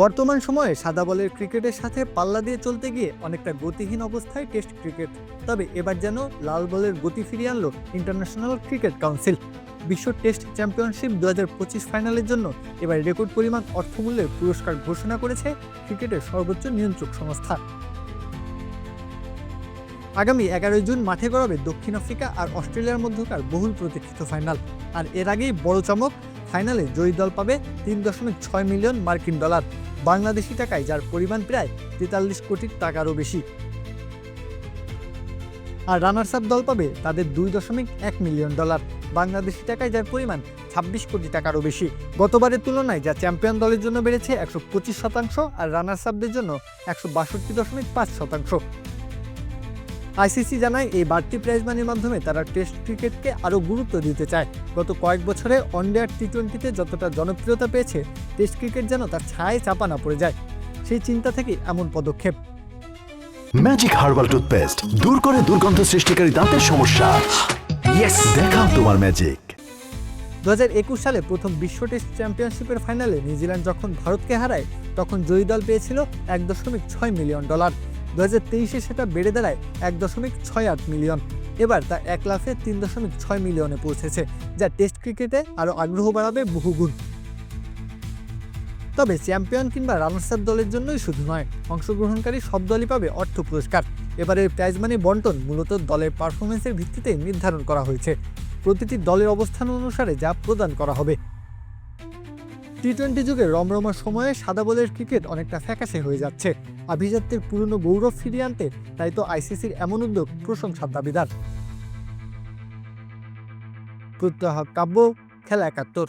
বর্তমান সময়ে সাদা বলের ক্রিকেটের সাথে পাল্লা দিয়ে চলতে গিয়ে অনেকটা গতিহীন অবস্থায় টেস্ট ক্রিকেট। তবে এবার যেন লাল বলের গতি ফিরিয়ে আনলো ইন্টারন্যাশনাল ক্রিকেট কাউন্সিল। বিশ্ব টেস্ট চ্যাম্পিয়নশিপ দু হাজার পঁচিশ ফাইনালের জন্য এবার রেকর্ড পরিমাণ অর্থমূল্যের পুরস্কার ঘোষণা করেছে ক্রিকেটের সর্বোচ্চ নিয়ন্ত্রক সংস্থা। আগামী এগারোই জুন মাঠে গড়াবে দক্ষিণ আফ্রিকা আর অস্ট্রেলিয়ার মধ্যকার বহুল প্রতীক্ষিত ফাইনাল। আর এর আগেই বড় চমক, ফাইনালে জয়ী দল পাবে তিন দশমিক ছয় মিলিয়ন মার্কিন ডলার, বাংলাদেশি টাকায়, যার পরিমাণ প্রায় তেতাল্লিশ কোটি টাকারও বেশি। আর রানার্স আপ দল পাবে তাদের দুই দশমিক এক মিলিয়ন ডলার, বাংলাদেশি টাকায়, যার পরিমাণ ছাব্বিশ কোটি টাকারও বেশি। গতবারের তুলনায়, যা চ্যাম্পিয়ন দলের জন্য বেড়েছে একশো পঁচিশ শতাংশ আর রানার্স আপদের জন্য একশো বাষট্টি দশমিক পাঁচ শতাংশ। আইসিসি জানায় এই বাড়তি প্রাইজ মানির মাধ্যমে তারা টেস্ট ক্রিকেটকে আরও গুরুত্ব দিতে চায়। গত কয়েক বছরে ওয়ানডে আর টি টোয়েন্টিতে যতটা জনপ্রিয়তা পেয়েছে টেস্ট ক্রিকেট যেন তার ছায় চাপা না পড়ে যায়। সেই চিন্তা থেকেই এমন পদক্ষেপ। ম্যাজিক হার্বাল টুথপেস্ট দূর করে দুর্গন্ধ সৃষ্টিকারী দাঁতের সমস্যা। ইয়েস দেখাও তোমার ম্যাজিক দু হাজার একুশ সালে প্রথম বিশ্ব টেস্ট চ্যাম্পিয়নশিপের ফাইনালে নিউজিল্যান্ড যখন ভারতকে হারায় তখন জয়ী দল পেয়েছিল এক দশমিক ছয় মিলিয়ন ডলার দু হাজার সেটা বেড়ে দাঁড়ায় এক দশমিক ছয় আট মিলিয়ন। এবার তা এক লাখে তিন দশমিক ছয় মিলিয়নে পৌঁছেছে, যা টেস্ট ক্রিকেটে আরও আগ্রহ বাড়াবে বহুগুণ। তবে চ্যাম্পিয়ন কিংবা রানার্সার দলের জন্যই শুধু নয়, অংশগ্রহণকারী সব দলই পাবে অর্থ পুরস্কার। এবারের প্রাইজ মানি বন্টন মূলত দলের পারফরমেন্সের ভিত্তিতে নির্ধারণ করা হয়েছে। প্রতিটি দলের অবস্থান অনুসারে যা প্রদান করা হবে। টি টোয়েন্টি যুগে রমরমা সময়ে সাদা বলের ক্রিকেট অনেকটা ফ্যাকাশে হয়ে যাচ্ছে। আভিজাত্যের পুরনো গৌরব ফিরিয়ে আনতে তাই তো আইসিসির এমন উদ্যোগ প্রশংসার দাবিদার। প্রত্যহ কাব্য, খেলা একাত্তর।